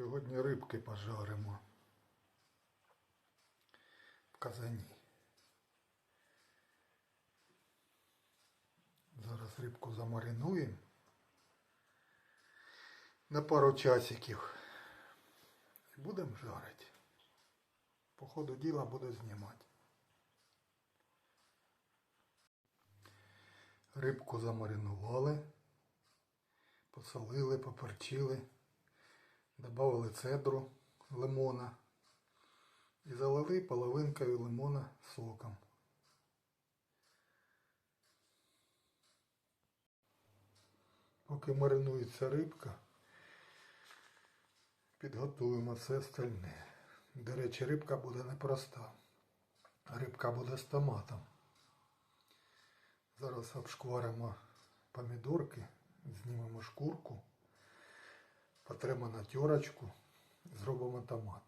Сьогодні рибки пожаримо в казані. Зараз рибку замаринуємо на пару часиків. І будемо жарити. По ходу діла буду знімати. Рибку замаринували, посолили, поперчили, додали цедру лимона і залили половинкою лимона соком. Поки маринується рибка, підготуємо все остальне. До речі, рибка буде непроста. Рибка буде з томатом. Зараз обшкваримо помідорки, знімемо шкурку, потремо на зробимо томат.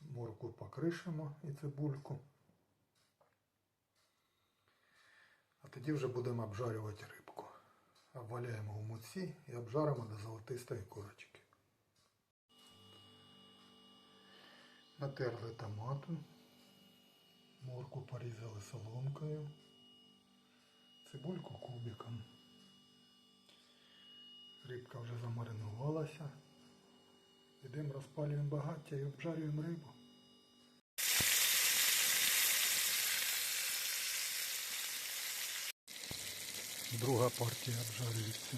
Морку покришимо і цибульку. А тоді вже будемо обжарювати рибку. Обваляємо в муці і обжаримо до золотистої корочки. Натерли томату, морку порізали соломкою, цибульку кубиком. Рибка вже замаринувалася. Йдемо розпалюємо багаття і обжарюємо рибу. Друга партія обжарюється.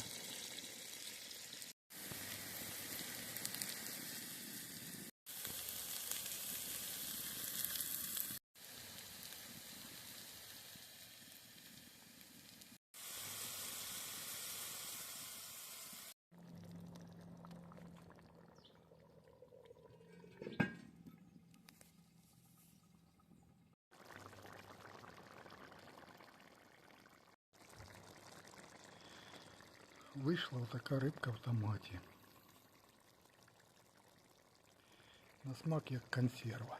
Вийшла така рибка в томаті. На смак як консерва.